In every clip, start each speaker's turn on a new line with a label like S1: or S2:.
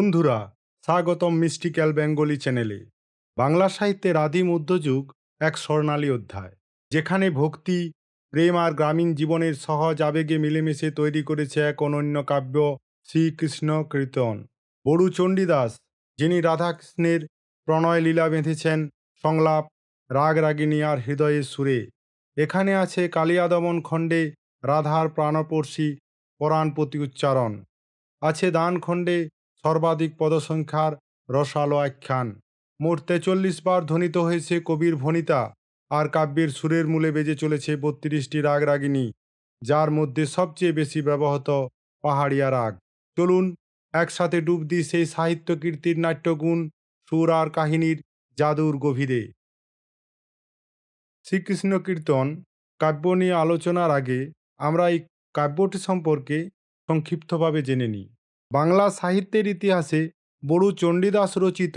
S1: বন্ধুরা, স্বাগতম mystical Bengali চ্যানেলে। বাংলা সাহিত্যের আদি মধ্যযুগ এক স্বর্ণালী অধ্যায়, যেখানে ভক্তি, প্রেম আর গ্রামীণ জীবনের সহজ আবেগে মিলেমিশে তৈরি করেছে এক অনন্য কাব্য শ্রীকৃষ্ণ কীর্তন। বড়ু চণ্ডীদাস, যিনি রাধাকৃষ্ণের প্রণয় লীলা বেঁধেছেন, সংলাপ, রাগ রাগিনী আর হৃদয়ের সুরে। এখানে আছে কালিয়াদমন খণ্ডে রাধার প্রাণপর্শী পরাণপতি উচ্চারণ। আছে দান খণ্ডে সর্বাধিক পদসংখ্যার রসালো আখ্যান। মোট তেচল্লিশ বার ধ্বনিত হয়েছে কবির ভনিতা, আর কাব্যের সুরের মূলে বেজে চলেছে বত্রিশটি রাগ রাগিনী যার মধ্যে সবচেয়ে বেশি ব্যবহৃত পাহাড়িয়া রাগ। চলুন, একসাথে ডুব দিই সেই সাহিত্য কীর্তির নাট্যগুণ, সুর আর কাহিনীর জাদুর গভীরে। শ্রীকৃষ্ণ কীর্তন, কাব্য নিয়ে আলোচনার আগে আমরা এই কাব্যটি সম্পর্কে সংক্ষিপ্তভাবে জেনে নিই। বাংলা সাহিত্যের ইতিহাসে বড়ু চণ্ডীদাস রচিত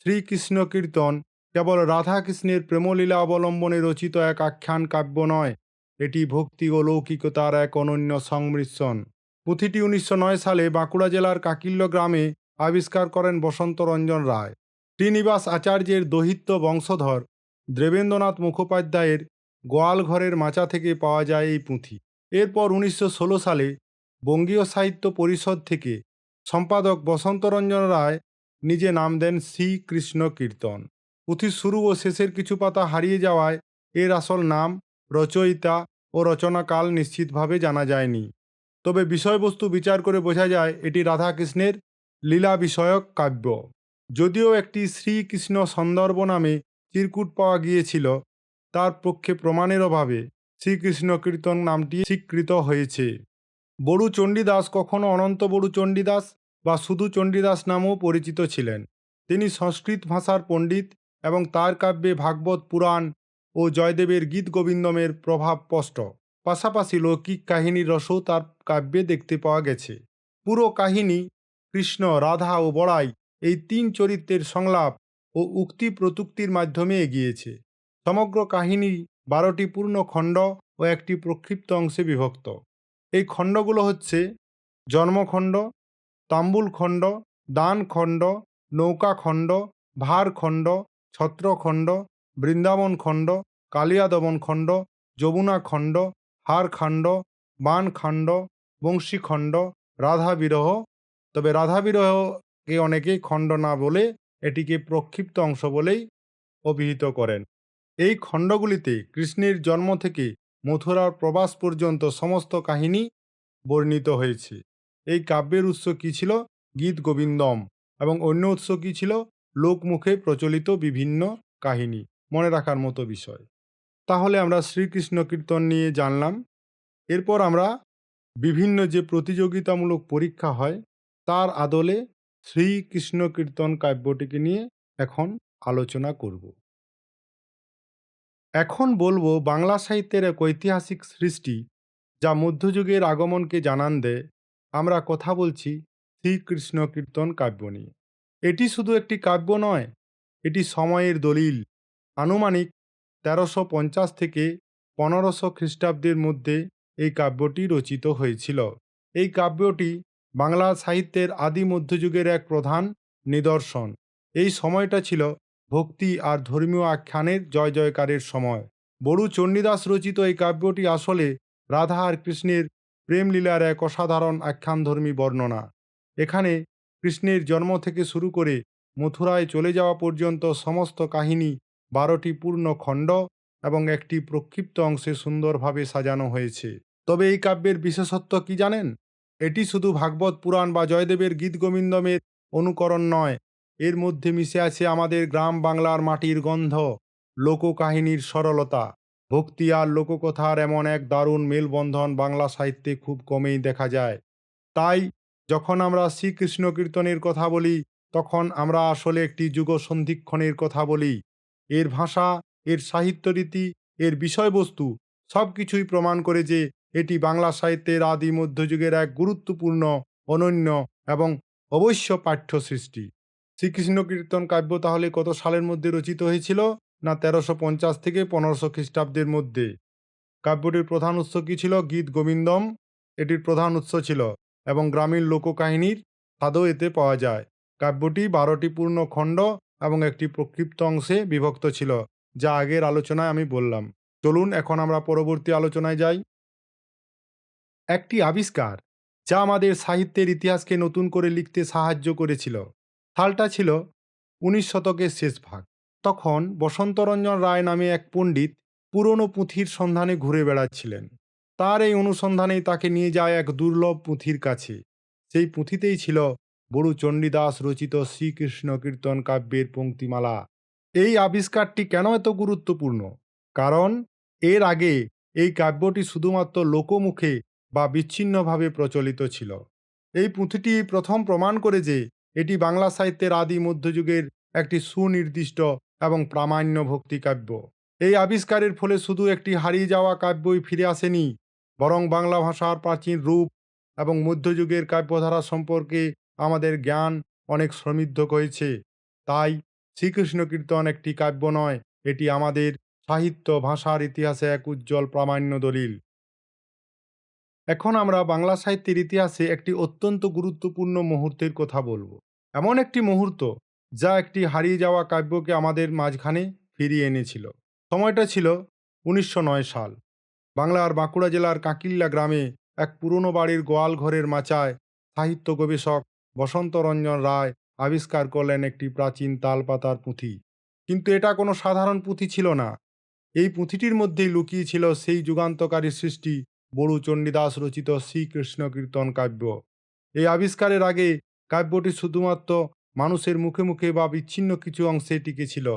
S1: শ্রীকৃষ্ণ কীর্তন কেবল রাধাকৃষ্ণের প্রেমলীলা অবলম্বনে রচিত এক আখ্যান কাব্য নয়, এটি ভক্তি ও লৌকিকতার এক অনন্য সংমিশ্রণ। পুঁথিটি উনিশশো নয় সালে বাঁকুড়া জেলার কাকিল্য গ্রামে আবিষ্কার করেন বসন্ত রঞ্জন রায়। শ্রীনিবাস আচার্যের দহিত্য বংশধর দেবেন্দ্রনাথ মুখোপাধ্যায়ের গোয়াল ঘরের মাচা থেকে পাওয়া যায় এই পুঁথি। এরপর উনিশশো ষোলো সালে বঙ্গীয় সাহিত্য পরিষদ থেকে সম্পাদক বসন্তরঞ্জন রায় নিজে নাম দেন শ্রীকৃষ্ণ কীর্তন। পুঁথির শুরু ও শেষের কিছু পাতা হারিয়ে যাওয়ায় এর আসল নাম রচয়িতা ও রচনাকাল নিশ্চিতভাবে জানা যায়নি। তবে বিষয়বস্তু বিচার করে বোঝা যায়, এটি রাধাকৃষ্ণের লীলা বিষয়ক কাব্য। যদিও একটি শ্রীকৃষ্ণ সন্দর্ভ নামে চিরকুট পাওয়া গিয়েছিল, তার পক্ষে প্রমাণের অভাবে শ্রীকৃষ্ণ কীর্তন নামটি স্বীকৃত হয়েছে। বড়ু চণ্ডীদাস কখনো অনন্ত বড়ু চণ্ডীদাস বা শুধু চণ্ডীদাস নামেও পরিচিত ছিলেন। তিনি সংস্কৃত ভাষার পণ্ডিত এবং তার কাব্যে ভাগবত পুরাণ ও জয়দেবের গীত গোবিন্দমের প্রভাব স্পষ্ট। পাশাপাশি লৌকিক কাহিনীর রসও তার কাব্যে দেখতে পাওয়া গেছে। পুরো কাহিনী, কৃষ্ণ, রাধা ও বড়াই এই তিন চরিত্রের সংলাপ ও উক্তি প্রতুক্তির মাধ্যমে এগিয়েছে। সমগ্র কাহিনী বারোটি পূর্ণ খণ্ড ও একটি প্রক্ষিপ্ত অংশে বিভক্ত। এই খণ্ডগুলো হচ্ছে জন্মখণ্ড তাম্বুল খণ্ড দান খণ্ড নৌকা খণ্ড ভার খণ্ড ছত্রখণ্ড বৃন্দাবন খণ্ড কালিয়াদমন খণ্ড যমুনা খণ্ড হার খণ্ড বান খণ্ড বংশী খণ্ড রাধা বিরহ তবে রাধা বিরহকে অনেকেই খণ্ড না বলে এটিকে প্রক্ষিপ্ত অংশ বলেই অভিহিত করেন। এই খণ্ডগুলিতে কৃষ্ণের জন্ম থেকে মথুরার প্রবাস পর্যন্ত সমস্ত কাহিনী বর্ণিত হয়েছে। এই কাব্যের উৎস কী ছিল? গীত গোবিন্দম এবং অন্য উৎস কী ছিল? লোকমুখে প্রচলিত বিভিন্ন কাহিনী। মনে রাখার মতো বিষয়। তাহলে আমরা শ্রীকৃষ্ণ কীর্তন নিয়ে জানলাম। এরপর আমরা বিভিন্ন যে প্রতিযোগিতামূলক পরীক্ষা হয়, তার আদলে শ্রীকৃষ্ণ কীর্তন কাব্যটিকে নিয়ে এখন আলোচনা করব। এখন বলব বাংলা সাহিত্যের এক ঐতিহাসিক সৃষ্টি, যা মধ্যযুগের আগমনকে জানান দেয়। আমরা কথা বলছি শ্রীকৃষ্ণ কীর্তন কাব্য নিয়ে। এটি শুধু একটি কাব্য নয়, এটি সময়ের দলিল। আনুমানিক তেরোশো পঞ্চাশ থেকে পনেরোশো খ্রিস্টাব্দের মধ্যে এই কাব্যটি রচিত হয়েছিল। এই কাব্যটি বাংলা সাহিত্যের আদি মধ্যযুগের এক প্রধান নিদর্শন। এই সময়টা ছিল ভক্তি আর ধর্মীয় আখ্যানের জয় জয়কারের সময়। বড়ু চণ্ডীদাস রচিত এই কাব্যটি আসলে রাধা আর কৃষ্ণের প্রেমলীলার এক অসাধারণ আখ্যানধর্মী বর্ণনা। এখানে কৃষ্ণের জন্ম থেকে শুরু করে মথুরায় চলে যাওয়া পর্যন্ত সমস্ত কাহিনী বারোটি পূর্ণ খণ্ড এবং একটি প্রক্ষিপ্ত অংশে সুন্দরভাবে সাজানো হয়েছে। তবে এই কাব্যের বিশেষত্ব কি জানেন? এটি শুধু ভাগবত পুরাণ বা জয়দেবের গীত গোবিন্দমের অনুকরণ নয় এর মধ্যে মিশে আছে আমাদের গ্রাম বাংলার মাটির গন্ধ, লোককাহিনীর সরলতা। ভক্তি আর লোককথার এমন এক দারুণ মেলবন্ধন বাংলা সাহিত্যে খুব কমেই দেখা যায়। তাই, যখন আমরা শ্রীকৃষ্ণ কীর্তনের কথা বলি, তখন আমরা আসলে একটি যুগ সন্ধিক্ষণের কথা বলি। এর ভাষা, এর সাহিত্যরীতি, এর বিষয়বস্তু সব কিছুই প্রমাণ করে যে এটি বাংলা সাহিত্যের আদি মধ্যযুগের এক গুরুত্বপূর্ণ, অনন্য এবং অবশ্য পাঠ্য সৃষ্টি শ্রীকৃষ্ণ কীর্তন কাব্য তাহলে কত সালের মধ্যে রচিত হয়েছিল? না তেরোশো পঞ্চাশ থেকে পনেরোশো খ্রিস্টাব্দের মধ্যে? কাব্যটির প্রধান উৎস কী ছিল? গীত গোবিন্দম। এটির প্রধান উৎস ছিল এবং গ্রামীণ লোককাহিনীর স্বাদও এতে পাওয়া যায়। কাব্যটি বারোটি পূর্ণ খণ্ড এবং একটি প্রক্ষিপ্ত অংশে বিভক্ত ছিল, যা আগের আলোচনায় আমি বললাম। চলুন এখন আমরা পরবর্তী আলোচনায় যাই। একটি আবিষ্কার, যা আমাদের সাহিত্যের ইতিহাসকে নতুন করে লিখতে সাহায্য করেছিল। সালটা ছিল উনিশ শতকের শেষ ভাগ। তখন বসন্তরঞ্জন রায় নামে এক পণ্ডিত পুরনো পুঁথির সন্ধানে ঘুরে বেড়াচ্ছিলেন। তার এই অনুসন্ধানেই তাকে নিয়ে যায় এক দুর্লভ পুঁথির কাছে। সেই পুঁথিতেই ছিল বড়ু চণ্ডীদাস রচিত শ্রীকৃষ্ণ কীর্তন কাব্যের পঙ্ক্তিমালা। এই আবিষ্কারটি কেন এত গুরুত্বপূর্ণ? কারণ এর আগে এই কাব্যটি শুধুমাত্র লোকমুখে বা বিচ্ছিন্নভাবে প্রচলিত ছিল। এই পুঁথিটি প্রথম প্রমাণ করে যে এটি বাংলা সাহিত্যের আদি মধ্যযুগের একটি সুনির্দিষ্ট এবং প্রামাণ্য ভক্তি কাব্য। এই আবিষ্কারের ফলে শুধু একটি হারিয়ে যাওয়া কাব্যই ফিরে আসেনি, বরং বাংলা ভাষার প্রাচীন রূপ এবং মধ্যযুগের কাব্যধারা সম্পর্কে আমাদের জ্ঞান অনেক সমৃদ্ধ হয়েছে। তাই শ্রীকৃষ্ণ কীর্তন একটি কাব্য নয়, এটি আমাদের সাহিত্য ভাষার ইতিহাসে এক উজ্জ্বল প্রামাণ্য দলিল। এখন আমরা বাংলা সাহিত্যের ইতিহাসে একটি অত্যন্ত গুরুত্বপূর্ণ মুহূর্তের কথা বলব। এমন একটি মুহূর্ত যা একটি হারিয়ে যাওয়া কাব্যকে আমাদের মাঝখানে ফিরিয়ে এনেছিল। সময়টা ছিল উনিশশো নয় সাল। বাংলার বাঁকুড়া জেলার কাকিল্লা গ্রামে এক পুরনো বাড়ির গোয়াল ঘরের মাচায় সাহিত্য গবেষক বসন্ত রঞ্জন রায় আবিষ্কার করলেন একটি প্রাচীন তালপাতার পুঁথি। কিন্তু এটা কোনো সাধারণ পুঁথি ছিল না। এই পুঁথিটির মধ্যেই লুকিয়ে ছিল সেই যুগান্তকারী সৃষ্টি বড়ু চণ্ডীদাস রচিত শ্রীকৃষ্ণ কীর্তন কাব্য। এই আবিষ্কারের আগে কাব্যটি শুধুমাত্র মানুষের মুখে মুখে বা বিচ্ছিন্ন কিছু অংশে টিকেছিল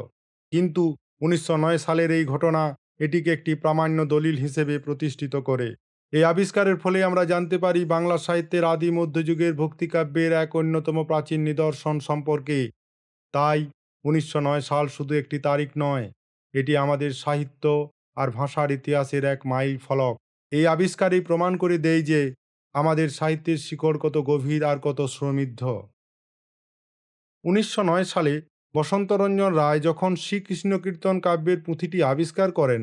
S1: কিন্তু উনিশশো নয় সালের এই ঘটনা এটিকে একটি প্রামাণ্য দলিল হিসেবে প্রতিষ্ঠিত করে। এই আবিষ্কারের ফলে আমরা জানতে পারি বাংলা সাহিত্যের আদি মধ্যযুগের ভক্তিকাব্যের এক অন্যতম প্রাচীন নিদর্শন সম্পর্কে। তাই উনিশশো নয় সাল শুধু একটি তারিখ নয়, এটি আমাদের সাহিত্য আর ভাষার ইতিহাসের এক মাইল ফলক। এই আবিষ্কারই প্রমাণ করে দেয় যে আমাদের সাহিত্যের শিকড় কত গভীর আর কত সমৃদ্ধ। উনিশশো নয় সালে বসন্তরঞ্জন রায় যখন শ্রীকৃষ্ণ কীর্তন কাব্যের পুঁথিটি আবিষ্কার করেন,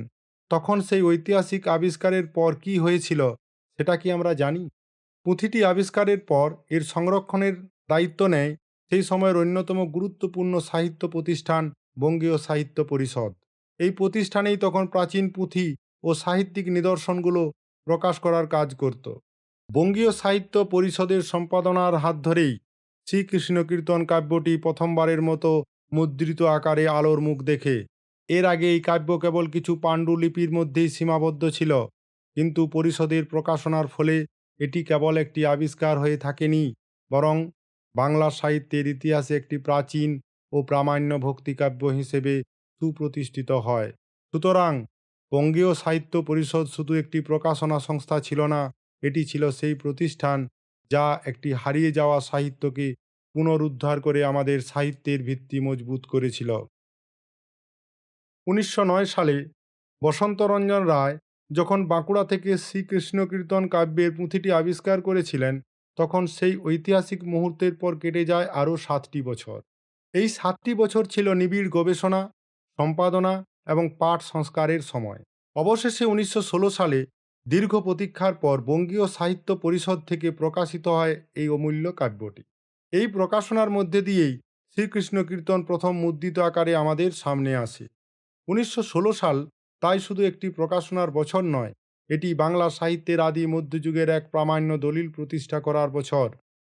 S1: তখন সেই ঐতিহাসিক আবিষ্কারের পর কি হয়েছিল সেটা কি আমরা জানি? পুঁথিটি আবিষ্কারের পর এর সংরক্ষণের দায়িত্ব নেয় সেই সময়ের অন্যতম গুরুত্বপূর্ণ সাহিত্য প্রতিষ্ঠান বঙ্গীয় সাহিত্য পরিষদ। এই প্রতিষ্ঠানেই তখন প্রাচীন পুঁথি ও সাহিত্যিক নিদর্শনগুলো প্রকাশ করার কাজ করত। বঙ্গীয় সাহিত্য পরিষদের সম্পাদনার হাত ধরেই শ্রীকৃষ্ণ কীর্তন কাব্যটি প্রথমবারের মতো মুদ্রিত আকারে আলোর মুখ দেখে। এর আগে এই কাব্য কেবল কিছু পাণ্ডুলিপির মধ্যেই সীমাবদ্ধ ছিল, কিন্তু পরিষদের প্রকাশনার ফলে এটি কেবল একটি আবিষ্কার হয়ে থাকেনি, বরং বাংলা সাহিত্যের ইতিহাসে একটি প্রাচীন ও প্রামাণ্য ভক্তিকাব্য হিসেবে সুপ্রতিষ্ঠিত হয়। সুতরাং বঙ্গীয় সাহিত্য পরিষদ শুধু একটি প্রকাশনা সংস্থা ছিল না এটি ছিল সেই প্রতিষ্ঠান যা একটি হারিয়ে যাওয়া সাহিত্যকে পুনরুদ্ধার করে আমাদের সাহিত্যের ভিত্তি মজবুত করেছিল। উনিশশো নয় সালে বসন্তরঞ্জন রায় যখন বাঁকুড়া থেকে শ্রীকৃষ্ণ কীর্তন কাব্যের পুঁথিটি আবিষ্কার করেছিলেন, তখন সেই ঐতিহাসিক মুহূর্তের পর কেটে যায় আরও সাতটি বছর। এই সাতটি বছর ছিল নিবিড় গবেষণা, সম্পাদনা এবং পাঠ সংস্কারের সময়। অবশেষে উনিশশো ষোলো সালে দীর্ঘ প্রতীক্ষার পর বঙ্গীয় সাহিত্য পরিষদ থেকে প্রকাশিত হয় এই অমূল্য কাব্যটি। এই প্রকাশনার মধ্যে দিয়েই শ্রীকৃষ্ণ কীর্তন প্রথম মুদ্রিত আকারে আমাদের সামনে আসে। উনিশশো ষোলো সাল তাই শুধু একটি প্রকাশনার বছর নয়, এটি বাংলা সাহিত্যের আদি মধ্যযুগের এক প্রামাণ্য দলিল প্রতিষ্ঠা করার বছর।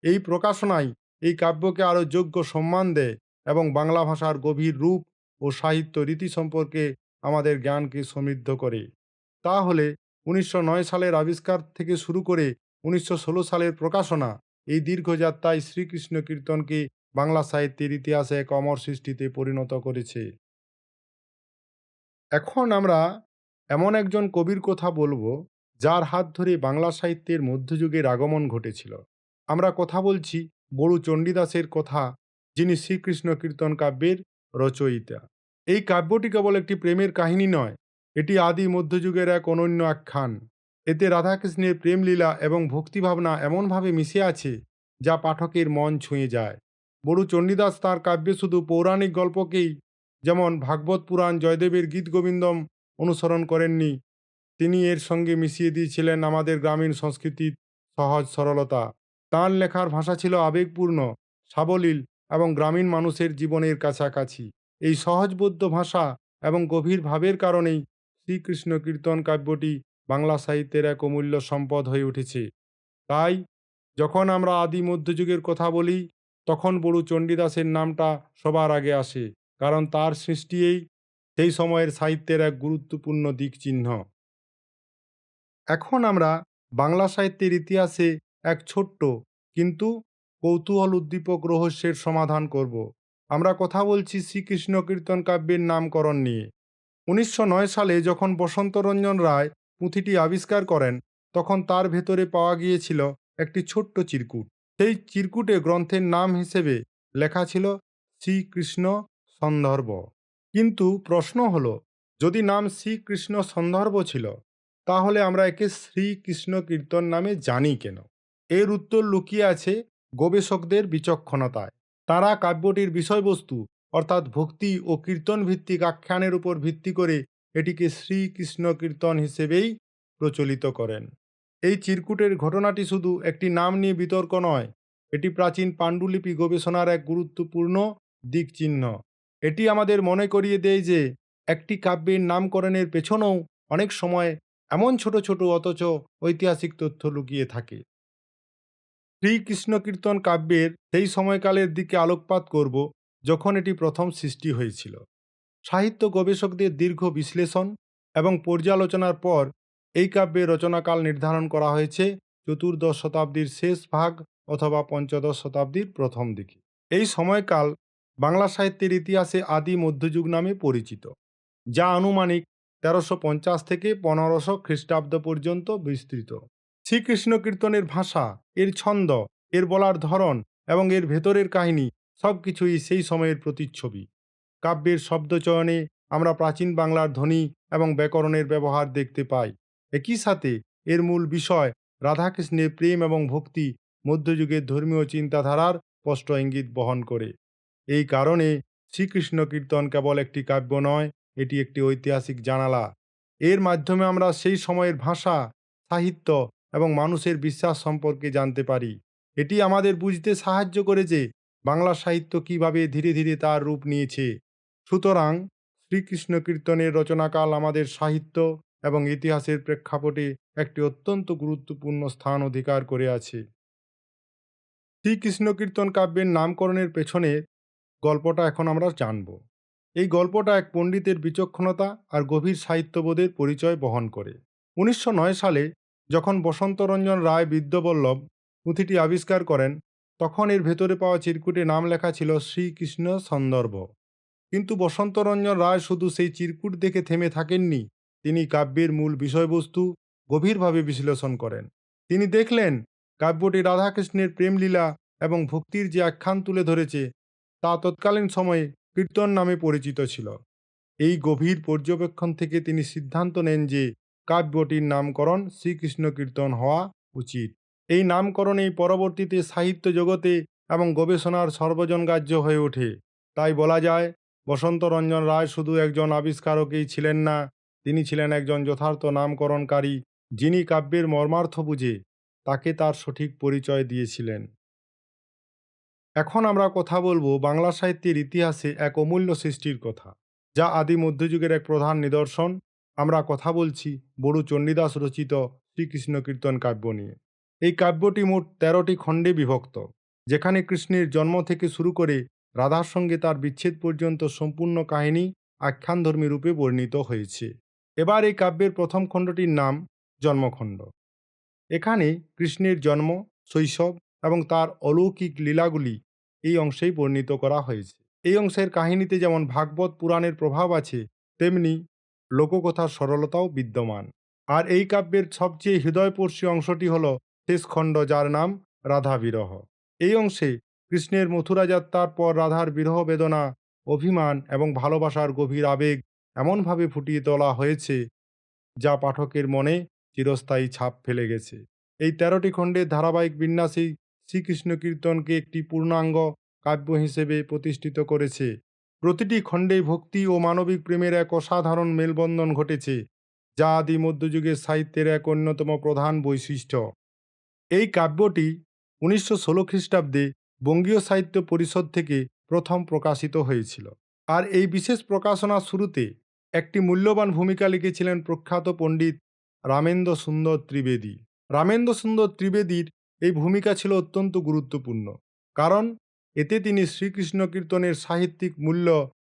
S1: এই প্রকাশনায় এই কাব্যকে আরও যোগ্য সম্মান দেয় এবং বাংলা ভাষার গভীর রূপ ও সাহিত্য রীতি সম্পর্কে আমাদের জ্ঞানকে সমৃদ্ধ করে। তাহলে উনিশশো নয় সালের আবিষ্কার থেকে শুরু করে উনিশশো ষোলো সালের প্রকাশনা এই দীর্ঘযাত্রায় শ্রীকৃষ্ণ কীর্তনকে বাংলা সাহিত্যের ইতিহাসে এক অমর সৃষ্টিতে পরিণত করেছে। এখন আমরা এমন একজন কবির কথা বলব যার হাত ধরে বাংলা সাহিত্যের মধ্যযুগের আগমন ঘটেছিল। আমরা কথা বলছি বড়ু চণ্ডীদাসের কথা, যিনি শ্রীকৃষ্ণ কীর্তন কাব্যের রচয়িতা। এই কাব্যটি কেবল একটি প্রেমের কাহিনী নয় এটি আদি মধ্যযুগের এক অনন্য আখ্যান। এতে রাধাকৃষ্ণের প্রেমলীলা এবং ভক্তিভাবনা এমনভাবে মিশে আছে যা পাঠকের মন ছুঁয়ে যায়। বড়ু চণ্ডীদাস তার কাব্যে শুধু পৌরাণিক গল্পকেই, যেমন ভাগবত পুরাণ, জয়দেবের গীত গোবিন্দম অনুসরণ করেননি, তিনি এর সঙ্গে মিশিয়ে দিয়েছিলেন আমাদের গ্রামীণ সংস্কৃতির সহজ সরলতা। তাঁর লেখার ভাষা ছিল আবেগপূর্ণ, সাবলীল এবং গ্রামীণ মানুষের জীবনের কাছাকাছি। এই সহজবোধ্য ভাষা এবং গভীর ভাবের কারণেই শ্রীকৃষ্ণ কীর্তন কাব্যটি বাংলা সাহিত্যের এক অমূল্য সম্পদ হয়ে উঠেছে। তাই যখন আমরা আদি মধ্যযুগের কথা বলি, তখন বড়ু চণ্ডীদাসের নামটা সবার আগে আসে, কারণ তার সৃষ্টিই সেই সময়ের সাহিত্যের এক গুরুত্বপূর্ণ দিক চিহ্ন এখন আমরা বাংলা সাহিত্যের ইতিহাসে এক ছোট্ট কিন্তু কৌতূহল উদ্দীপক রহস্যের সমাধান করব। আমরা কথা বলছি শ্রীকৃষ্ণ কীর্তন কাব্যের নামকরণ নিয়ে। উনিশশো নয় সালে যখন বসন্তরঞ্জন রায় পুঁথিটি আবিষ্কার করেন, তখন তার ভেতরে পাওয়া গিয়েছিল একটি ছোট্ট চিরকুট। সেই চিরকুটে গ্রন্থের নাম হিসেবে লেখা ছিল শ্রীকৃষ্ণ সন্দর্ভ কিন্তু প্রশ্ন হলো, যদি নাম শ্রীকৃষ্ণ সন্দর্ভ ছিল, তাহলে আমরা একে শ্রীকৃষ্ণ কীর্তন নামে জানি কেন? এর উত্তর লুকিয়ে আছে গবেষকদের বিচক্ষণতায়। তারা কাব্যটির বিষয়বস্তু অর্থাৎ ভক্তি ও কীর্তন ভিত্তিক আখ্যানের উপর ভিত্তি করে এটিকে শ্রীকৃষ্ণ কীর্তন হিসেবেই প্রচলিত করেন। এই চিরকুটের ঘটনাটি শুধু একটি নাম নিয়ে বিতর্ক নয়, এটি প্রাচীন পাণ্ডুলিপি গবেষণার এক গুরুত্বপূর্ণ দিক চিহ্ন এটি আমাদের মনে করিয়ে দেয় যে, একটি কাব্যের নামকরণের পেছনেও অনেক সময় এমন ছোট ছোট অথচ ঐতিহাসিক তথ্য লুকিয়ে থাকে। শ্রীকৃষ্ণ কীর্তন কাব্যের সেই সময়কালের দিকে আলোকপাত করব যখন এটি প্রথম সৃষ্টি হয়েছিল। সাহিত্য গবেষকদের দীর্ঘ বিশ্লেষণ এবং পর্যালোচনার পর এই কাব্যের রচনাকাল নির্ধারণ করা হয়েছে চতুর্দশ শতাব্দীর শেষ ভাগ অথবা পঞ্চদশ শতাব্দীর প্রথম দিকে। এই সময়কাল বাংলা সাহিত্যের ইতিহাসে আদি মধ্যযুগ নামে পরিচিত, যা আনুমানিক তেরোশো পঞ্চাশ থেকে পনেরোশো খ্রিস্টাব্দ পর্যন্ত বিস্তৃত। শ্রীকৃষ্ণ কীর্তনের ভাষা, এর ছন্দ, এর বলার ধরন এবং এর ভেতরের কাহিনী সব কিছুই সেই সময়ের প্রতিচ্ছবি। কাব্যের শব্দচয়নে আমরা প্রাচীন বাংলার ধ্বনি এবং ব্যাকরণের ব্যবহার দেখতে পাই। একই সাথে এর মূল বিষয় রাধাকৃষ্ণের প্রেম এবং ভক্তি মধ্যযুগের ধর্মীয় চিন্তাধারার স্পষ্ট ইঙ্গিত বহন করে। এই কারণে শ্রীকৃষ্ণ কীর্তন কেবল একটি কাব্য নয়, এটি একটি ঐতিহাসিক জানালা। এর মাধ্যমে আমরা সেই সময়ের ভাষা, সাহিত্য এবং মানুষের বিশ্বাস সম্পর্কে জানতে পারি। এটি আমাদের বুঝতে সাহায্য করে যে বাংলা সাহিত্য কীভাবে ধীরে ধীরে তার রূপ নিয়েছে? সুতরাং শ্রীকৃষ্ণ কীর্তনের রচনাকাল আমাদের সাহিত্য এবং ইতিহাসের প্রেক্ষাপটে একটি অত্যন্ত গুরুত্বপূর্ণ স্থান অধিকার করে আছে। শ্রীকৃষ্ণ কীর্তন কাব্যের নামকরণের পেছনে গল্পটা এখন আমরা জানব। এই গল্পটা এক পণ্ডিতের বিচক্ষণতা আর গভীর সাহিত্যবোধের পরিচয় বহন করে। উনিশশো নয় সালে যখন বসন্তরঞ্জন রায় বিদ্যবল্লভ পুঁথিটি আবিষ্কার করেন তখন এর ভেতরে পাওয়া চিরকুটে নাম লেখা ছিল শ্রীকৃষ্ণ সন্দর্ভ। কিন্তু বসন্তরঞ্জন রায় শুধু সেই চিরকুট দেখে থেমে থাকেননি। তিনি কাব্যের মূল বিষয়বস্তু গভীরভাবে বিশ্লেষণ করেন। তিনি দেখলেন, কাব্যটি রাধাকৃষ্ণের প্রেমলীলা এবং ভক্তির যে আখ্যান তুলে ধরেছে, তা তৎকালীন সময়ে কীর্তন নামে পরিচিত ছিল। এই গভীর পর্যবেক্ষণ থেকে তিনি সিদ্ধান্ত নেন যে, কাব্যটির নামকরণ শ্রীকৃষ্ণ কীর্তন হওয়া উচিত। এই নামকরণেই পরবর্তীতে সাহিত্য জগতে এবং গবেষণার সর্বজনগ্রাহ্য হয়ে ওঠে। তাই বলা যায় বসন্তরঞ্জন রায় শুধু একজন আবিষ্কারকই ছিলেন না, তিনি ছিলেন একজন যথার্থ নামকরণকারী, যিনি কাব্যের মর্মার্থ বুঝে তাকে তার সঠিক পরিচয় দিয়েছিলেন। এখন আমরা কথা বলব বাংলা সাহিত্যের ইতিহাসে এক অমূল্য সৃষ্টির কথা, যা আদি মধ্যযুগের এক প্রধান নিদর্শন। আমরা কথা বলছি বড়ু চণ্ডীদাস রচিত শ্রীকৃষ্ণ কীর্তন কাব্য নিয়ে। এই কাব্যটি মোট তেরোটি খণ্ডে বিভক্ত, যেখানে কৃষ্ণের জন্ম থেকে শুরু করে রাধার সঙ্গে তার বিচ্ছেদ পর্যন্ত সম্পূর্ণ কাহিনী আখ্যানধর্মী রূপে বর্ণিত হয়েছে। এবার এই কাব্যের প্রথম খণ্ডটির নাম জন্মখণ্ড। এখানে কৃষ্ণের জন্ম, শৈশব এবং তার অলৌকিক লীলাগুলি এই অংশেই বর্ণিত করা হয়েছে। এই অংশের কাহিনীতে যেমন ভাগবত পুরাণের প্রভাব আছে, তেমনি লোককথার সরলতাও বিদ্যমান। আর এই কাব্যের সবচেয়ে হৃদয়স্পর্শী অংশটি হল শেষ খণ্ড যার নাম রাধা বিরহ এই অংশে কৃষ্ণের মথুরা যাত্রার পর রাধার বিরহ বেদনা, অভিমান এবং ভালোবাসার গভীর আবেগ এমনভাবে ফুটিয়ে তোলা হয়েছে যা পাঠকের মনে চিরস্থায়ী ছাপ ফেলে গেছে। এই তেরোটি খণ্ডের ধারাবাহিক বিন্যাসেই শ্রীকৃষ্ণ কীর্তনকে একটি পূর্ণাঙ্গ কাব্য হিসেবে প্রতিষ্ঠিত করেছে। প্রতিটি খণ্ডেই ভক্তি ও মানবিক প্রেমের এক অসাধারণ মেলবন্ধন ঘটেছে, যা আদি মধ্যযুগের সাহিত্যের এক অন্যতম প্রধান বৈশিষ্ট্য। এই কাব্যটি উনিশশো ষোলো খ্রিস্টাব্দে বঙ্গীয় সাহিত্য পরিষদ থেকে প্রথম প্রকাশিত হয়েছিল। আর এই বিশেষ প্রকাশনার শুরুতে একটি মূল্যবান ভূমিকা লিখেছিলেন প্রখ্যাত পণ্ডিত রামেন্দ্র সুন্দর ত্রিবেদী। রামেন্দ্র সুন্দর ত্রিবেদীর এই ভূমিকা ছিল অত্যন্ত গুরুত্বপূর্ণ। কারণ এতে তিনি শ্রীকৃষ্ণ কীর্তনের সাহিত্যিক মূল্য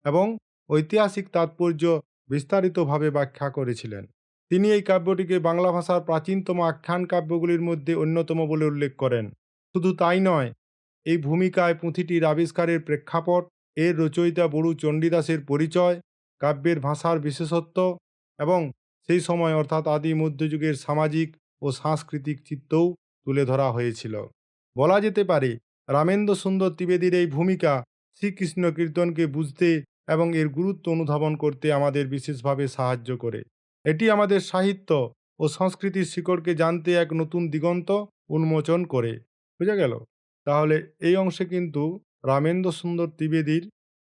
S1: এবং ঐতিহাসিক তাৎপর্য বিস্তারিতভাবে ব্যাখ্যা করেছিলেন। তিনি এই কাব্যটিকে বাংলা ভাষার প্রাচীনতম আখ্যান কাব্যগুলির মধ্যে অন্যতম বলে উল্লেখ করেন। শুধু তাই নয়, এই ভূমিকায় পুঁথিটির আবিষ্কারের প্রেক্ষাপট, এর রচয়িতা বড়ু চণ্ডীদাসের পরিচয়, কাব্যের ভাষার বিশেষত্ব এবং সেই সময় অর্থাৎ আদি মধ্যযুগের সামাজিক ও সাংস্কৃতিক চিত্রও তুলে ধরা হয়েছিল। বলা যেতে পারে রামেন্দ্র সুন্দর ত্রিবেদীর এই ভূমিকা শ্রীকৃষ্ণ কীর্তনকে বুঝতে এবং এর গুরুত্ব অনুধাবন করতে আমাদের বিশেষভাবে সাহায্য করে। এটি আমাদের সাহিত্য ও সংস্কৃতির শিকড়কে জানতে এক নতুন দিগন্ত উন্মোচন করে। বুঝা গেল? তাহলে এই অংশে কিন্তু রামেন্দ্র সুন্দর ত্রিবেদীর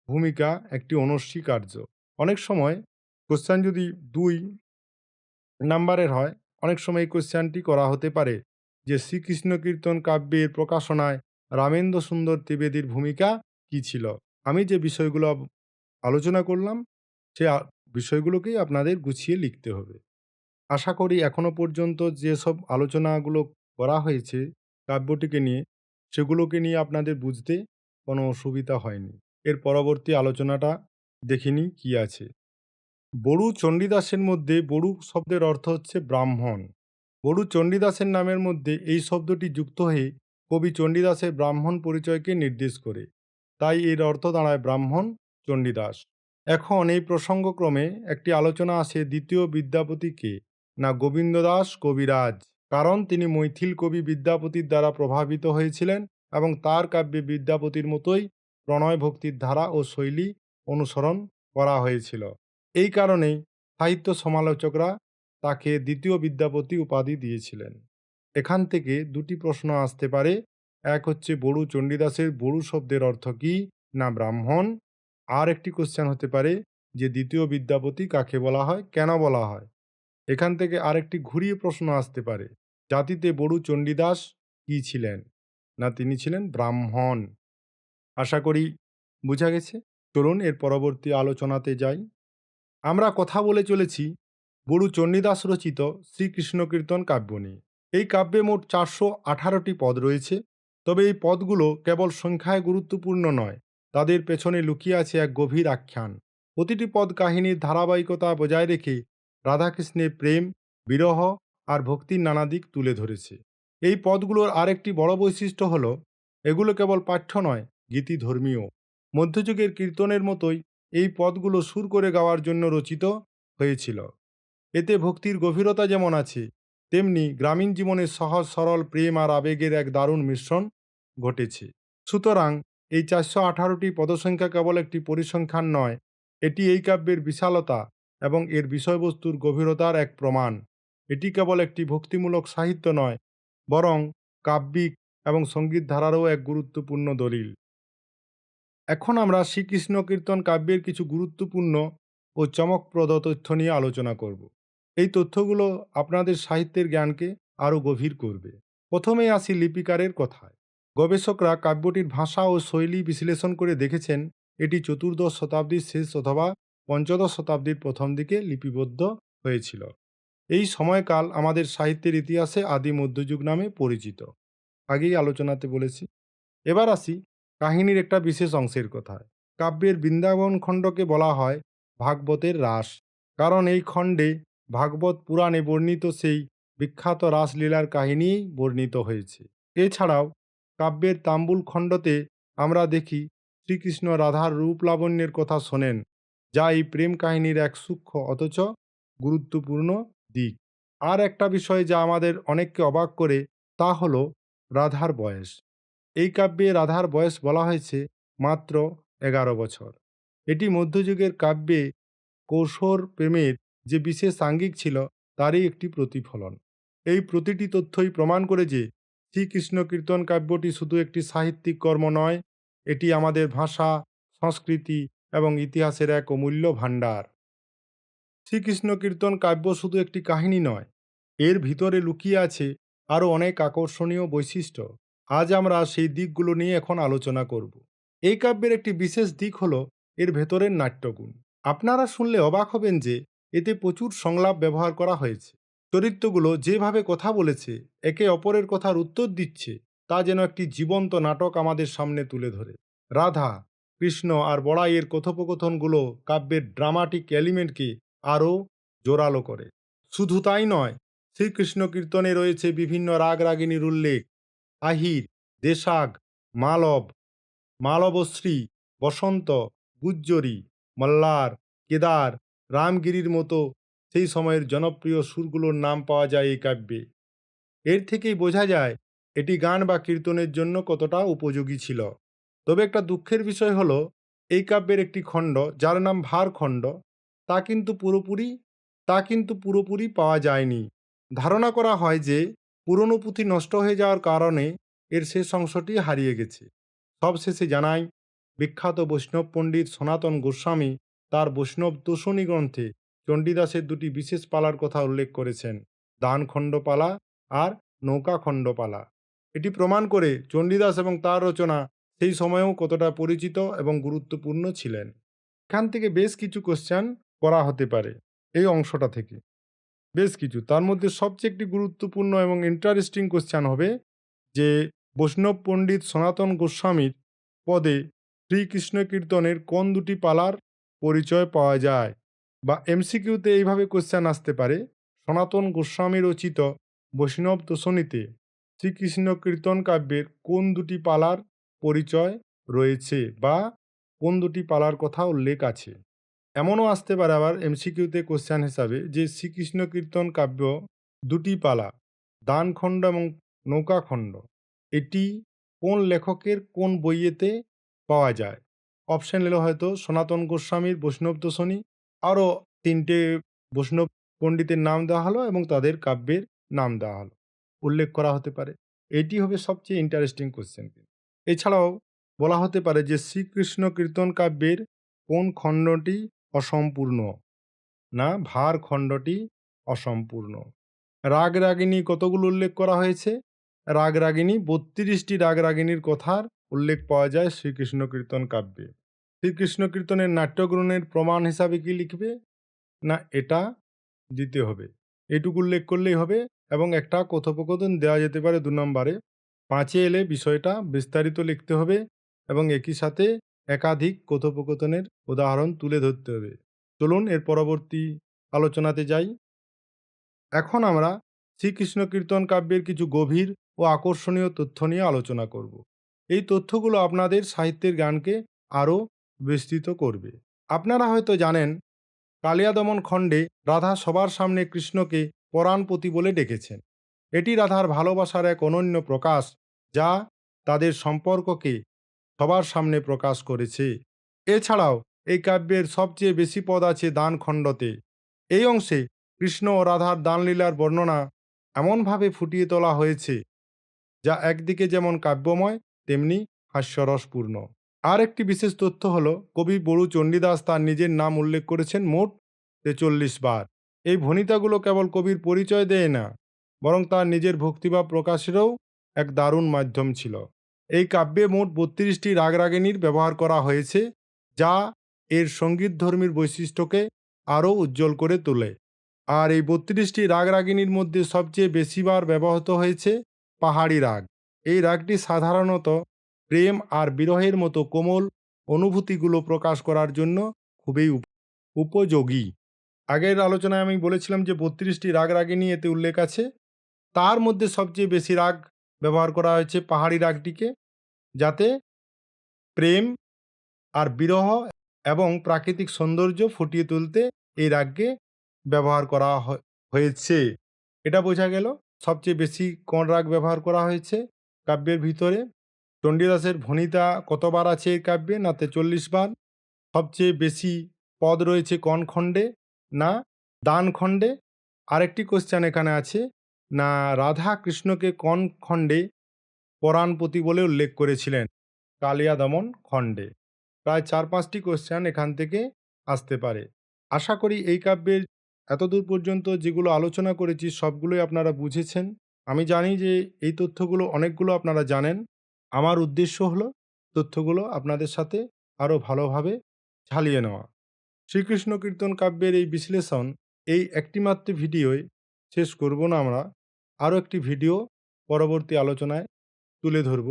S1: ভূমিকা একটি অনস্বীকার্য। অনেক সময় কোশ্চেন যদি দুই নাম্বারের হয়, অনেক সময় এই কোশ্চেনটি করা হতে পারে যে শ্রীকৃষ্ণ কীর্তন কাব্যের প্রকাশনায় রামেন্দ্র সুন্দর ত্রিবেদীর ভূমিকা কি ছিল? আমি যে বিষয়গুলো আলোচনা করলাম, সে বিষয়গুলোকেই আপনাদের গুছিয়ে লিখতে হবে। আশা করি এখনও পর্যন্ত যেসব আলোচনাগুলো করা হয়েছে কাব্যটিকে নিয়ে, সেগুলোকে নিয়ে আপনাদের বুঝতে কোনো অসুবিধা হয়নি। এর পরবর্তী আলোচনাটা দেখিনি কি আছে। বড়ু চণ্ডীদাসের মধ্যে বড়ু শব্দের অর্থ হচ্ছে ব্রাহ্মণ। বড়ু চণ্ডীদাসের নামের মধ্যে এই শব্দটি যুক্ত হয়ে কবি চণ্ডীদাসের ব্রাহ্মণ পরিচয়কে নির্দেশ করে। তাই এর অর্থ দাঁড়ায় ব্রাহ্মণ চণ্ডীদাস। এখন এই প্রসঙ্গক্রমে একটি আলোচনা আসে দ্বিতীয় বিদ্যাপতিকে না গোবিন্দ দাস, কবিরাজ। কারণ তিনি মৈথিল কবি বিদ্যাপতির দ্বারা প্রভাবিত হয়েছিলেন এবং তার কাব্যে বিদ্যাপতির মতোই প্রণয় ভক্তির ধারা ও শৈলী অনুসরণ করা হয়েছিল। এই কারণেই সাহিত্য সমালোচকরা তাকে দ্বিতীয় বিদ্যাপতি উপাধি দিয়েছিলেন। এখান থেকে দুটি প্রশ্ন আসতে পারে। এক হচ্ছে বড়ু চণ্ডীদাসের বড়ু শব্দের অর্থ কী? না ব্রাহ্মণ। আর একটি কোশ্চেন হতে পারে, যে দ্বিতীয় বিদ্যাপতি কাকে বলা হয়, কেন বলা হয়? এখান থেকে আরেকটি ঘুরিয়ে প্রশ্ন আসতে পারে, জাতিতে বড়ু চণ্ডীদাস কি ছিলেন? না তিনি ছিলেন ব্রাহ্মণ? আশা করি বোঝা গেছে। চলুন এর পরবর্তী আলোচনাতে যাই। আমরা কথা বলে চলেছি, বড়ু চণ্ডীদাস রচিত শ্রীকৃষ্ণ কীর্তন কাব্য নিয়ে। এই কাব্যে মোট চারশো আঠারোটি পদ রয়েছে, তবে এই পদগুলো কেবল সংখ্যায় গুরুত্বপূর্ণ নয় তাদের পেছনে লুকিয়ে আছে এক গভীর আখ্যান। প্রতিটি পদ কাহিনীর ধারাবাহিকতা বজায় রেখে রাধাকৃষ্ণের প্রেম, বিরহ আর ভক্তির নানা দিক তুলে ধরেছে। এই পদগুলোর আরেকটি বড় বৈশিষ্ট্য হল, এগুলো কেবল পাঠ্য নয়, গীতি ধর্মীয়। মধ্যযুগের কীর্তনের মতোই এই পদগুলো সুর করে গাওয়ার জন্য রচিত হয়েছিল। এতে ভক্তির গভীরতা যেমন আছে, তেমনি গ্রামীণ জীবনের সহজ সরল প্রেম আর আবেগের এক দারুণ মিশ্রণ ঘটেছে। সুতরাং এই চারশো আঠারোটি পদসংখ্যা কেবল একটি পরিসংখ্যান নয়, এটি এই কাব্যের বিশালতা এবং এর বিষয়বস্তুর গভীরতার এক প্রমাণ। এটি কেবল একটি ভক্তিমূলক সাহিত্য নয়, বরং কাব্যিক এবং সংগীত ধারারও এক গুরুত্বপূর্ণ দলিল। এখন আমরা শ্রীকৃষ্ণ কীর্তন কাব্যের কিছু গুরুত্বপূর্ণ ও চমকপ্রদ তথ্য নিয়ে আলোচনা করব। এই তথ্যগুলো আপনাদের সাহিত্যের জ্ঞানকে আরও গভীর করবে। প্রথমেই আসি লিপিকারের কথায়। গবেষকরা কাব্যটির ভাষা ও শৈলী বিশ্লেষণ করে দেখেছেন, এটি চতুর্দশ শতাব্দীর শেষ অথবা পঞ্চদশ শতাব্দীর প্রথম দিকে লিপিবদ্ধ হয়েছিল। এই সময়কাল আমাদের সাহিত্যের ইতিহাসে আদি মধ্যযুগ নামে পরিচিত। আগেই আলোচনাতে বলেছি। এবার আসি কাহিনীর একটা বিশেষ অংশের কথায়। কাব্যের বৃন্দাবন খণ্ডকে বলা হয় ভাগবতের রাস। কারণ এই খণ্ডে ভাগবত পুরাণে বর্ণিত সেই বিখ্যাত রাসলীলার কাহিনীই বর্ণিত হয়েছে। এছাড়াও কাব্যের তাম্বুল খণ্ডতে আমরা দেখি শ্রীকৃষ্ণ রাধার রূপ লাবণ্যের কথা শোনেন, যা এই প্রেম কাহিনীর এক সূক্ষ্ম অথচ গুরুত্বপূর্ণ দিক। আর একটা বিষয় যা আমাদের অনেককে অবাক করে, তা হল রাধার বয়স। এই কাব্যে রাধার বয়স বলা হয়েছে মাত্র এগারো বছর। এটি মধ্যযুগের কাব্যে কৌশর প্রেমের যে বিশেষ আঙ্গিক ছিল, তারই একটি প্রতিফলন। এই প্রতিটি তথ্যই প্রমাণ করে যে শ্রীকৃষ্ণ কীর্তন কাব্যটি শুধু একটি সাহিত্যিক কর্ম নয়, এটি আমাদের ভাষা, সংস্কৃতি এবং ইতিহাসের এক অমূল্য ভাণ্ডার। শ্রীকৃষ্ণ কীর্তন কাব্য শুধু একটি কাহিনী নয়, এর ভিতরে লুকিয়ে আছে আরও অনেক আকর্ষণীয় বৈশিষ্ট্য। আজ আমরা সেই দিকগুলো নিয়ে এখন আলোচনা করব। এই কাব্যের একটি বিশেষ দিক হল এর ভেতরের নাট্যগুণ। আপনারা শুনলে অবাক হবেন যে এতে প্রচুর সংলাপ ব্যবহার করা হয়েছে। চরিত্রগুলো যেভাবে কথা বলেছে, একে অপরের কথার উত্তর দিচ্ছে, তা যেন একটি জীবন্ত নাটক আমাদের সামনে তুলে ধরে। রাধা, কৃষ্ণ আর বড়াইয়ের কথোপকথনগুলো কাব্যের ড্রামাটিক এলিমেন্টকে আরও জোরালো করে। শুধু তাই নয়, শ্রীকৃষ্ণ কীর্তনে রয়েছে বিভিন্ন রাগ রাগিনীর উল্লেখ। আহির, দেশাগ, মালব, মালবশ্রী, বসন্ত, গুজ্জরী, মল্লার, কেদার, রামগিরির মতো সেই সময়ের জনপ্রিয় সুরগুলোর নাম পাওয়া যায় এই কাব্যে। এর থেকেই বোঝা যায়, এটি গান বা কীর্তনের জন্য কতটা উপযোগী ছিল। তবে একটা দুঃখের বিষয় হলো, এই কাব্যের একটি খণ্ড, যার নাম ভারখণ্ড তা কিন্তু পুরোপুরি, তা কিন্তু পুরোপুরি পাওয়া যায়নি। ধারণা করা হয় যে, পুরনো পুঁথি নষ্ট হয়ে যাওয়ার কারণে এর শেষ অংশটি হারিয়ে গেছে। সবশেষে জানাই, বিখ্যাত বৈষ্ণব পণ্ডিত সনাতন গোস্বামী তার বৈষ্ণব তোষণী গ্রন্থে চণ্ডীদাসের দুটি বিশেষ পালার কথা উল্লেখ করেছেন, দানখণ্ডপালা আর নৌকাখণ্ডপালা। এটি প্রমাণ করে চণ্ডীদাস এবং তার রচনা সেই সময়েও কতটা পরিচিত এবং গুরুত্বপূর্ণ ছিলেন। এখান থেকে বেশ কিছু কোশ্চেন করা হতে পারে এই অংশটা থেকে। বেশ কিছু, তার মধ্যে সবচেয়ে একটি গুরুত্বপূর্ণ এবং ইন্টারেস্টিং কোশ্চেন হবে যে বৈষ্ণব পণ্ডিত সনাতন গোস্বামীর পদে শ্রীকৃষ্ণ কীর্তনের কোন দুটি পালার পরিচয় পাওয়া যায়? বা এমসিকিউতে এইভাবে কোশ্চেন আসতে পারে। সনাতন গোস্বামী রচিত বৈষ্ণব দোষণীতে শ্রীকৃষ্ণ কীর্তন কাব্যের কোন দুটি পালার পরিচয় রয়েছে বা কোন দুটি পালার কথা উল্লেখ আছে? এমনও আসতে পারে আবার এমসিকিউতে কোশ্চেন হিসাবে যে শ্রীকৃষ্ণ কীর্তন কাব্য দুটি পালা, দানখণ্ড এবং নৌকাখণ্ড, এটি কোন লেখকের কোন বইয়েতে পাওয়া যায়? অপশন এলো হয়তো সনাতন গোস্বামীর বৈষ্ণব দোষণী আরও তিনটে বৈষ্ণব পণ্ডিতের নাম দেওয়া হলো এবং তাদের কাব্যের নাম দেওয়া হলো। উল্লেখ করা হতে পারে। এটি হবে সবচেয়ে ইন্টারেস্টিং কোশ্চেন এছাড়াও বলা হতে পারে যে শ্রীকৃষ্ণ কীর্তন কাব্যের কোন খণ্ডটি অসম্পূর্ণ না ভার খণ্ডটি অসম্পূর্ণ? রাগ রাগিনী কতগুলো উল্লেখ করা হয়েছে? রাগ রাগিনী, বত্রিশটি রাগ রাগিনীর কথার উল্লেখ পাওয়া যায় শ্রীকৃষ্ণ কীর্তন কাব্যে। শ্রীকৃষ্ণ কীর্তনের নাট্যগ্রহণের প্রমাণ হিসাবে কি লিখবে? না, এটা দিতে হবে। এটুকু উল্লেখ করলেই হবে এবং একটা কথোপকথন দেওয়া যেতে পারে দু নম্বরে। পাঁচে এলে বিষয়টা বিস্তারিত লিখতে হবে এবং একই সাথে একাধিক কথোপকথনের উদাহরণ তুলে ধরতে হবে। চলুন এর পরবর্তী আলোচনাতে যাই। এখন আমরা শ্রীকৃষ্ণ কীর্তন কাব্যের কিছু গভীর ও আকর্ষণীয় তথ্য নিয়ে আলোচনা করব। এই তথ্যগুলো আপনাদের সাহিত্যের গানকে আরও বিস্তৃত করবে। আপনারা হয়তো জানেন, কালিয়াদমন খণ্ডে রাধা সবার সামনে কৃষ্ণকে পরাণপতি বলে ডেকেছেন। এটি রাধার ভালোবাসার এক অনন্য প্রকাশ যা তাদের সম্পর্ককে সবার সামনে প্রকাশ করেছে। এছাড়াও এই কাব্যের সবচেয়ে বেশি পদ আছে দান খণ্ডতে। এই অংশে কৃষ্ণ ও রাধার দানলীলার বর্ণনা এমনভাবে ফুটিয়ে তোলা হয়েছে, যা একদিকে যেমন কাব্যময়, তেমনি হাস্যরসপূর্ণ। আর একটি বিশেষ তথ্য হল, কবি বড়ু চণ্ডীদাস তার নিজের নাম উল্লেখ করেছেন মোট তেচল্লিশ বার। এই ভনিতাগুলো কেবল কবির পরিচয় দেয় না, বরং তার নিজের ভক্তিভাব প্রকাশেরও এক দারুণ মাধ্যম ছিল। এই কাব্যে মোট বত্রিশটি রাগরাগিনীর ব্যবহার করা হয়েছে, যা এর সঙ্গীতধর্মীর বৈশিষ্ট্যকে আরও উজ্জ্বল করে তোলে। আর এই বত্রিশটি রাগরাগিনীর মধ্যে সবচেয়ে বেশিবার ব্যবহৃত হয়েছে পাহাড়ি রাগ। এই রাগটি সাধারণত প্রেম আর বিরহের মতো কোমল অনুভূতিগুলো প্রকাশ করার জন্য খুবই উপযোগী। আগের আলোচনায় আমি বলেছিলাম যে বত্রিশটি রাগ রাগিনী এতে উল্লেখ আছে। তার মধ্যে সবচেয়ে বেশি রাগ ব্যবহার করা হয়েছে পাহাড়ি রাগটিকে, যাতে প্রেম আর বিরহ এবং প্রাকৃতিক সৌন্দর্য ফুটিয়ে তুলতে এই রাগকে ব্যবহার করা হয়েছে। এটা বোঝা গেল, সবচেয়ে বেশি কোন রাগ ব্যবহার করা হয়েছে কাব্যের ভিতরে। চণ্ডীদাসের ভনিতা কতবার আছে এই কাব্যে? না তেচল্লিশ বার। সবচেয়ে বেশি পদ রয়েছে কোন খণ্ডে? না, দান খণ্ডে? আরেকটি কোশ্চেন এখানে আছে। না, রাধা কৃষ্ণকে কোন খণ্ডে পরাণপতি বলে উল্লেখ করেছিলেন কালিয়া দমন খণ্ডে। প্রায় চার পাঁচটি কোশ্চেন এখান থেকে আসতে পারে। আশা করি এই কাব্যের এতদূর পর্যন্ত যেগুলো আলোচনা করেছি সবগুলোই আপনারা বুঝেছেন। আমি জানি যে এই তথ্যগুলো অনেকগুলো আপনারা জানেন। আমার উদ্দেশ্য হলো তথ্যগুলো আপনাদের সাথে আরও ভালোভাবে ঝালিয়ে নেওয়া। শ্রীকৃষ্ণ কীর্তন কাব্যের এই বিশ্লেষণ, এই একটিমাত্র ভিডিওয় শেষ করব না আমরা আরও একটি ভিডিও পরবর্তী আলোচনায় তুলে ধরব।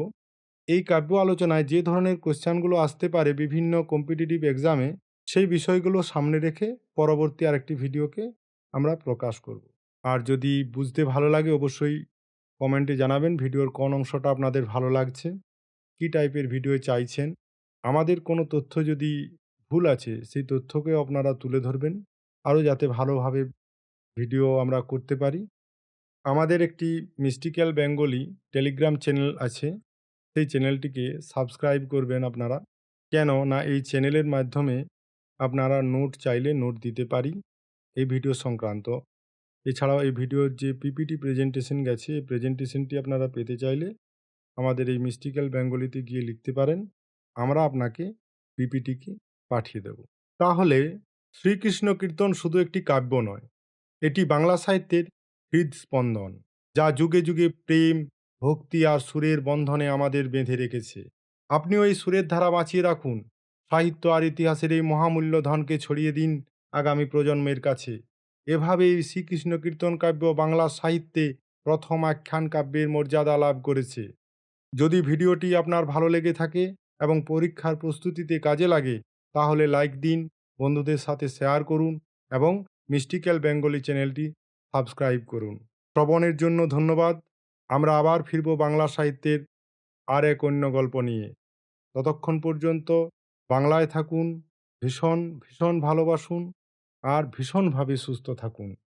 S1: এই কাব্য আলোচনায় যে ধরনের কোশ্চানগুলো আসতে পারে বিভিন্ন কম্পিটিটিভ এক্সামে, সেই বিষয়গুলো সামনে রেখে পরবর্তী আরেকটি ভিডিওকে আমরা প্রকাশ করব। আর যদি বুঝতে ভালো লাগে অবশ্যই কমেন্টে জানাবেন ভিডিওর কোন অংশটা আপনাদের ভালো লাগছে, কী টাইপের ভিডিও চাইছেন, আমাদের কোনো তথ্য যদি ভুল আছে সেই তথ্যকে আপনারা তুলে ধরবেন, আরও যাতে ভালোভাবে ভিডিও আমরা করতে পারি। আমাদের একটি মিস্টিক্যাল বেঙ্গলি টেলিগ্রাম চ্যানেল আছে, সেই চ্যানেলটিকে সাবস্ক্রাইব করবেন আপনারা, কেন না এই চ্যানেলের মাধ্যমে আপনারা নোট চাইলে নোট দিতে পারি, এই ভিডিও সংক্রান্ত। এছাড়াও এই ভিডিওর যে পিপিটি প্রেজেন্টেশন গেছে, এই প্রেজেন্টেশনটি আপনারা পেতে চাইলে আমাদের এই মিস্টিক্যাল বেঙ্গলিতে গিয়ে লিখতে পারেন। আমরা আপনাকে পিপিটিকে পাঠিয়ে দেব। তাহলে শ্রীকৃষ্ণ কীর্তন শুধু একটি কাব্য নয়, এটি বাংলা সাহিত্যের হৃদস্পন্দন, যা যুগে যুগে প্রেম, ভক্তি আর সুরের বন্ধনে আমাদের বেঁধে রেখেছে। আপনিও এই সুরের ধারা বাঁচিয়ে রাখুন। সাহিত্য আর ইতিহাসের এই মহামূল্য ধনকে ছড়িয়ে দিন আগামী প্রজন্মের কাছে। এভাবেই শ্রীকৃষ্ণ কীর্তন কাব্য বাংলা সাহিত্যে প্রথম আখ্যান কাব্যের মর্যাদা লাভ করেছে। যদি ভিডিওটি আপনার ভালো লেগে থাকে এবং পরীক্ষার প্রস্তুতিতে কাজে লাগে, তাহলে লাইক দিন, বন্ধুদের সাথে শেয়ার করুন এবং মিস্টিক্যাল বেঙ্গলি চ্যানেলটি সাবস্ক্রাইব করুন। শ্রবণের জন্য ধন্যবাদ। আমরা আবার ফিরব বাংলা সাহিত্যের আর এক অন্য গল্প নিয়ে। ততক্ষণ পর্যন্ত বাংলায় থাকুন, ভীষণ ভীষণ ভালোবাসুন। আর ভীষণভাবে সুস্থ থাকুন।